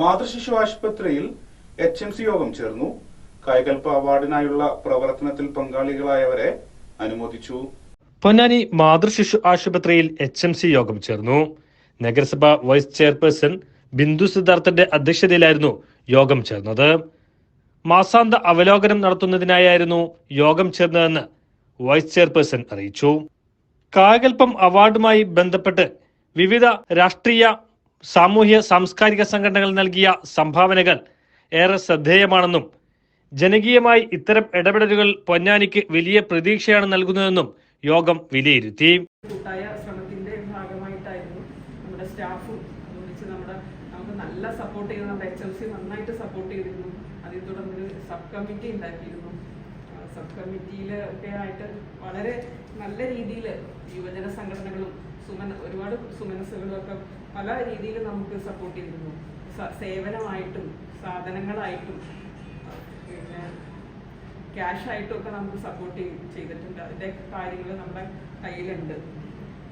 മാതൃശിശു ആശുപത്രിയിൽ H M C യോഗം ചേർന്നു. കായകൽപ്പ അവാർഡിനായുള്ള പ്രവർത്തനത്തിൽ പങ്കാളികളായവരെ അനുമോദിച്ചു. പൊന്നാനി മാതൃശിശു ആശുപത്രിയിൽ എച്ച് എം സി യോഗം ചേർന്നു. നഗരസഭ വൈസ് ചെയർപേഴ്സൺ ബിന്ദു സിദ്ധാർത്ഥന്റെ അധ്യക്ഷതയിലായിരുന്നു യോഗം ചേർന്നത്. മാസാന്ത അവലോകനം നടത്തുന്നതിനായിരുന്നു യോഗം ചേർന്നതെന്ന് വൈസ് ചെയർപേഴ്സൺ അറിയിച്ചു. കായകൽപ്പം അവാർഡുമായി ബന്ധപ്പെട്ട് വിവിധ രാഷ്ട്രീയ സാമൂഹ്യ സാംസ്കാരിക സംഘടനകൾ നൽകിയ സംഭാവനകൾ ഏറെ ശ്രദ്ധേയമാണെന്നും ജനകീയമായി ഇത്തരം ഇടപെടലുകൾ പൊന്നാനിക്ക് വലിയ പ്രതീക്ഷയാണ് നൽകുന്നതെന്നും യോഗം വിലയിരുത്തി. ഭാഗമായിട്ടായിരുന്നു നമ്മുടെ നല്ല സപ്പോർട്ട് ചെയ്ത് നമ്മുടെ എച്ച് എം സി നന്നായിട്ട് സപ്പോർട്ട് ചെയ്തിരുന്നു. അതിൽ തുടർന്ന് സബ് കമ്മിറ്റി ഉണ്ടാക്കിയിരുന്നു. സബ് കമ്മിറ്റിയിൽ ഒക്കെ ആയിട്ട് വളരെ നല്ല രീതിയിൽ യുവജന സംഘടനകളും സുമന ഒരുപാട് സുമനസ്സുകളും ഒക്കെ പല രീതിയിൽ നമുക്ക് സപ്പോർട്ട് ചെയ്തിരുന്നു. സേവനമായിട്ടും സാധനങ്ങളായിട്ടും പിന്നെ ക്യാഷ് ആയിട്ടും ഒക്കെ നമുക്ക് സപ്പോർട്ട് ചെയ്തിട്ടുണ്ട്. അതിന്റെ കാര്യങ്ങൾ നമ്മുടെ കയ്യിലുണ്ട്.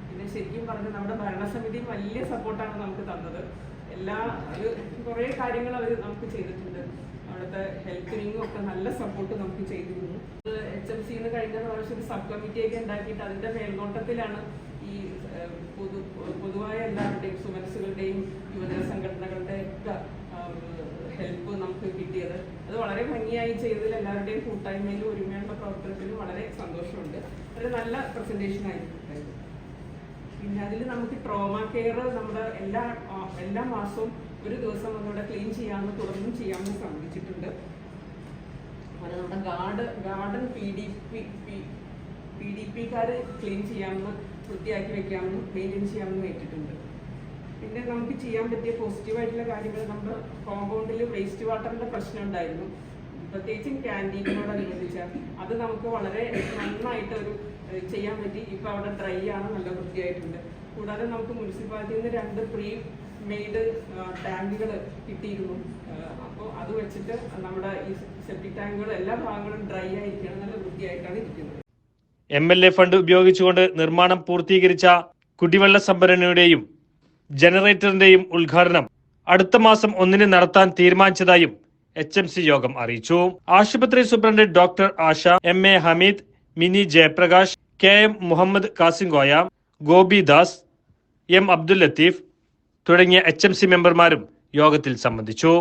പിന്നെ ശരിക്കും പറഞ്ഞാൽ നമ്മുടെ ഭരണസമിതി വലിയ സപ്പോർട്ടാണ് നമുക്ക് തന്നത്. എല്ലാ ഒരു കുറേ കാര്യങ്ങൾ അവർ നമുക്ക് ചെയ്തിട്ടുണ്ട്. അവിടുത്തെ ഹെൽപ്പിനിങ്ങും ഒക്കെ നല്ല സപ്പോർട്ട് നമുക്ക് ചെയ്തിരുന്നു എച്ച് എം സിന്ന് കഴിഞ്ഞ പ്രാവശ്യം ഒരു സബ് കമ്മിറ്റിയൊക്കെ ഉണ്ടാക്കിയിട്ട് അതിന്റെ മേൽനോട്ടത്തിലാണ് ഈ പൊതു പൊതുവായ എല്ലാവരുടെയും സുമനസുകളുടെയും യുവജന സംഘടനകളുടെ ഒക്കെ ഹെൽപ്പ് നമുക്ക് കിട്ടിയത്. അത് വളരെ ഭംഗിയായി ചെയ്തതിൽ എല്ലാവരുടെയും കൂട്ടായ്മയിലും ഒരുമയുള്ള പ്രവർത്തനത്തിലും വളരെ സന്തോഷമുണ്ട്. ഒരു നല്ല പ്രസന്റേഷൻ ആയിരുന്നു പിന്നെ അതിൽ നമുക്ക് ട്രോമ കെയർ നമ്മുടെ എല്ലാ എല്ലാ മാസവും ഒരു ദിവസം നമ്മുടെ ക്ലീൻ ചെയ്യാമെന്ന് തുടർന്നും ചെയ്യാമെന്ന് സമ്മതിച്ചിട്ടുണ്ട് അതുപോലെ നമ്മുടെ guard garden P D P P D പിക്കാർ clean ചെയ്യാമെന്ന് വൃത്തിയാക്കി വെക്കാമെന്ന് മെയിന്റെയിൻ ചെയ്യാമെന്ന് ഏറ്റിട്ടുണ്ട്. പിന്നെ നമുക്ക് ചെയ്യാൻ പറ്റിയ പോസിറ്റീവായിട്ടുള്ള കാര്യങ്ങൾ നമ്മുടെ കോമ്പൗണ്ടിൽ വേസ്റ്റ് വാട്ടറിന്റെ പ്രശ്നം ഉണ്ടായിരുന്നു. പ്രത്യേകിച്ചും ക്യാന്റീനോടനുബന്ധിച്ച് അത് നമുക്ക് വളരെ നന്നായിട്ട് ഒരു ചെയ്യാൻ പറ്റി. ഇപ്പൊ അവിടെ ഡ്രൈ ആണ് നല്ല വൃത്തിയായിട്ടുണ്ട്. കൂടാതെ നമുക്ക് മുനിസിപ്പാലിറ്റിയിൽ നിന്ന് രണ്ട് പ്രീ മെയ്ഡ് ടാങ്കുകൾ കിട്ടിയിരുന്നു. അപ്പോൾ അത് വെച്ചിട്ട് നമ്മുടെ ഈ സെപ്റ്റിക് ടാങ്കുകൾ എല്ലാ ഭാഗങ്ങളും ഡ്രൈ ആയിരിക്കണം നല്ല വൃത്തിയായിട്ടാണ് ഇരിക്കുന്നത്. എം എൽ എ ഫണ്ട് ഉപയോഗിച്ചുകൊണ്ട് നിർമ്മാണം പൂർത്തീകരിച്ച കുടിവെള്ള സംഭരണിയുടെയും ജനറേറ്ററിന്റെയും ഉദ്ഘാടനം അടുത്ത മാസം ഒന്നിന് നടത്താൻ തീരുമാനിച്ചതായും എച്ച് എം സി യോഗം അറിയിച്ചു. ആശുപത്രി superintendent doctor Asha M A Hameed Mini Jayaprakash K M Muhammad Kasimgoya Gopi Das M Abdul Latheef തുടങ്ങിയ എച്ച് എം സി മെമ്പർമാരും യോഗത്തിൽ സംബന്ധിച്ചു.